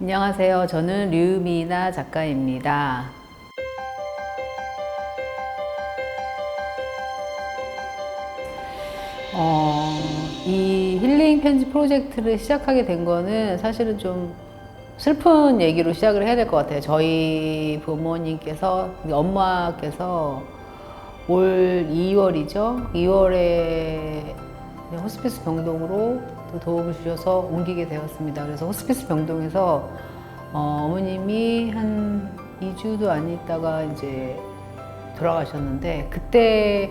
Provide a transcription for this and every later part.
안녕하세요. 저는 류미나 작가입니다. 어, 이 힐링 편지 프로젝트를 시작하게 된 거는 사실은 좀 슬픈 얘기로 시작을 해야 될 것 같아요. 저희 부모님께서, 엄마께서 올 2월이죠. 2월에 호스피스 병동으로 또 도움을 주셔서 옮기게 되었습니다. 그래서 호스피스 병동에서 어, 어머님이 한 2주도 안 있다가 이제 돌아가셨는데 그때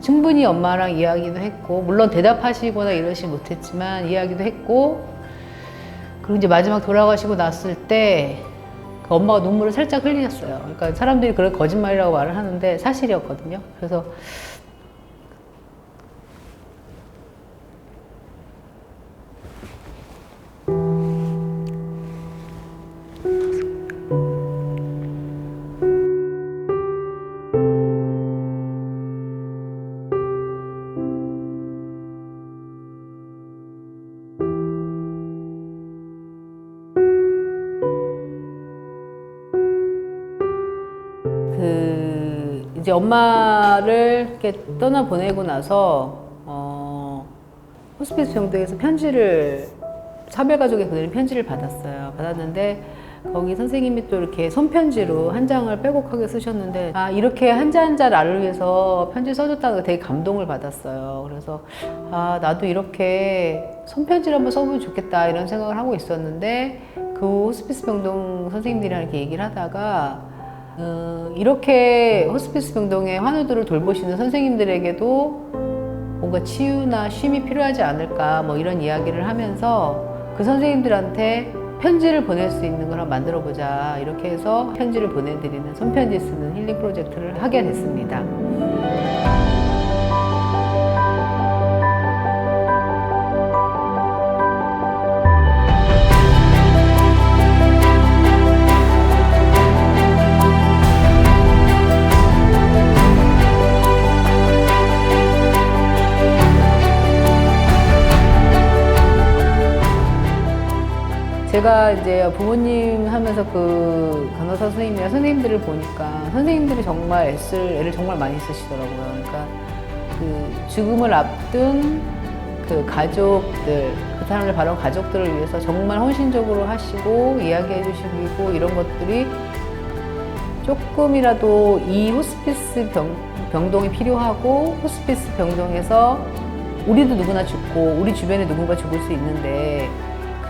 충분히 엄마랑 이야기도 했고 물론 대답하시거나 이러지 못했지만 이야기도 했고 그리고 이제 마지막 돌아가시고 났을 때 그 엄마가 눈물을 살짝 흘리셨어요. 그러니까 사람들이 그걸 거짓말이라고 말을 하는데 사실이었거든요. 그래서 이제 엄마를 이렇게 떠나 보내고 나서 어, 호스피스 병동에서 편지를 사별가족의 그들이 편지를 받았어요. 받았는데 거기 선생님이 또 이렇게 손편지로 한 장을 빼곡하게 쓰셨는데 아 이렇게 한자 한자 나를 위해서 편지 써줬다는 거 되게 감동을 받았어요. 그래서 아 나도 이렇게 손편지를 한번 써보면 좋겠다 이런 생각을 하고 있었는데 그 호스피스 병동 선생님들이랑 이렇게 얘기를 하다가 어, 이렇게 호스피스 병동의 환우들을 돌보시는 선생님들에게도 뭔가 치유나 쉼이 필요하지 않을까 뭐 이런 이야기를 하면서 그 선생님들한테 편지를 보낼 수 있는 걸 만들어 보자 이렇게 해서 편지를 보내드리는 손편지 쓰는 힐링 프로젝트를 하게 됐습니다. 제가 이제 부모님 하면서 그 간호사 선생님이나 선생님들을 보니까 선생님들이 정말 애쓸 애를 정말 많이 쓰시더라고요. 그러니까 그 죽음을 앞둔 그 가족들, 그 사람을 바라본 가족들을 위해서 정말 헌신적으로 하시고 이야기해 주시고 이런 것들이 조금이라도 이 호스피스 병, 병동이 필요하고 호스피스 병동에서 우리도 누구나 죽고 우리 주변에 누군가 죽을 수 있는데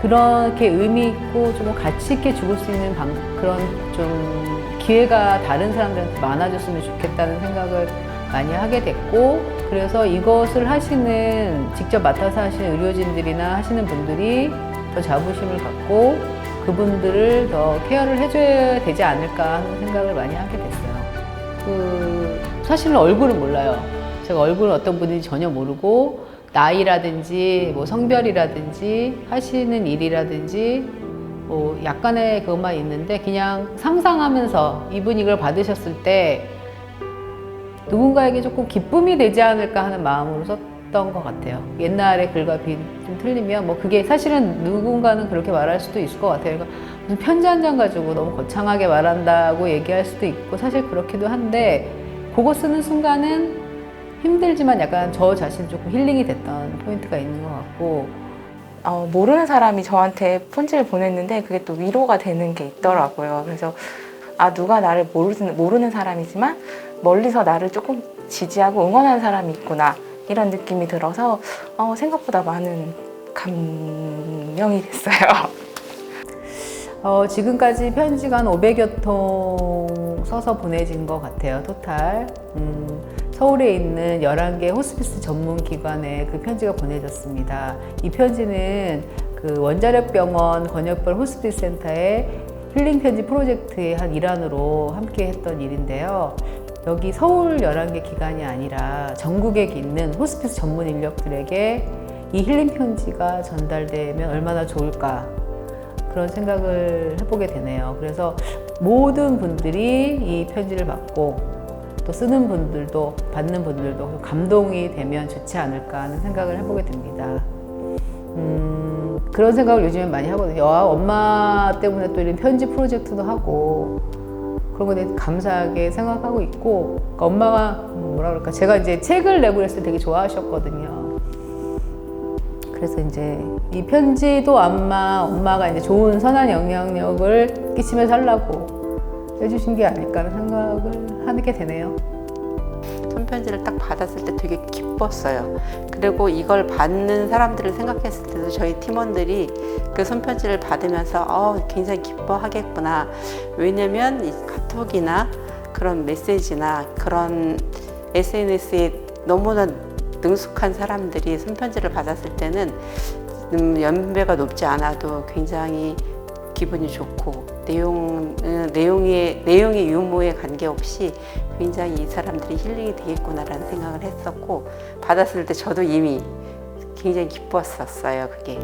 그렇게 의미 있고 좀 가치 있게 죽을 수 있는 방, 그런 좀 기회가 다른 사람들한테 많아졌으면 좋겠다는 생각을 많이 하게 됐고 그래서 이것을 하시는 직접 맡아서 하시는 의료진들이나 하시는 분들이 더 자부심을 갖고 그분들을 더 케어를 해줘야 되지 않을까 하는 생각을 많이 하게 됐어요. 그 사실은 얼굴은 몰라요. 제가 얼굴은 어떤 분인지 전혀 모르고 나이라든지 뭐 성별이라든지 하시는 일이라든지 뭐 약간의 그것만 있는데 그냥 상상하면서 이분이 이걸 받으셨을 때 누군가에게 조금 기쁨이 되지 않을까 하는 마음으로 썼던 것 같아요. 옛날의 글과 비좀 틀리면 뭐 그게 사실은 누군가는 그렇게 말할 수도 있을 것 같아요. 그러니까 무슨 편지 한 장 가지고 너무 거창하게 말한다고 얘기할 수도 있고 사실 그렇기도 한데 그거 쓰는 순간은 힘들지만 약간 저 자신 조금 힐링이 됐던 포인트가 있는 것 같고 어, 모르는 사람이 저한테 편지를 보냈는데 그게 또 위로가 되는 게 있더라고요. 그래서 아 누가 나를 모르는 모르는 사람이지만 멀리서 나를 조금 지지하고 응원하는 사람이 있구나 이런 느낌이 들어서 어, 생각보다 많은 감명이 됐어요. 어, 지금까지 편지가 한 500여 통 써서 보내진 것 같아요, 토탈. 음, 서울에 있는 11개 호스피스 전문 기관에 그 편지가 보내졌습니다. 이 편지는 그 원자력병원 권역별 호스피스 센터의 힐링 편지 프로젝트의 한 일환으로 함께 했던 일인데요. 여기 서울 11개 기관이 아니라 전국에 있는 호스피스 전문 인력들에게 이 힐링 편지가 전달되면 얼마나 좋을까 그런 생각을 해보게 되네요. 그래서 모든 분들이 이 편지를 받고 또 쓰는 분들도 받는 분들도 감동이 되면 좋지 않을까 하는 생각을 해보게 됩니다. 음, 그런 생각을 요즘에 많이 하거든요. 아, 엄마 때문에 또 이런 편지 프로젝트도 하고 그런 거에 감사하게 생각하고 있고 그러니까 엄마가 뭐라 그럴까 제가 이제 책을 내고 그랬을 때 되게 좋아하셨거든요. 그래서 이제 이 편지도 아마 엄마가 이제 좋은 선한 영향력을 끼치며 살라고 해주신 게 아닐까 하는 생각을 하게 되네요. 손편지를 딱 받았을 때 되게 기뻤어요. 그리고 이걸 받는 사람들을 생각했을 때도 저희 팀원들이 그 손편지를 받으면서 어, 굉장히 기뻐하겠구나. 왜냐면 이 카톡이나 그런 메시지나 그런 SNS에 너무나 능숙한 사람들이 손편지를 받았을 때는 음, 연배가 높지 않아도 굉장히 기분이 좋고 내용 음, 내용의 내용의 유무에 관계없이 굉장히 이 사람들이 힐링이 되겠구나라는 생각을 했었고 받았을 때 저도 이미 굉장히 기뻤었어요 그게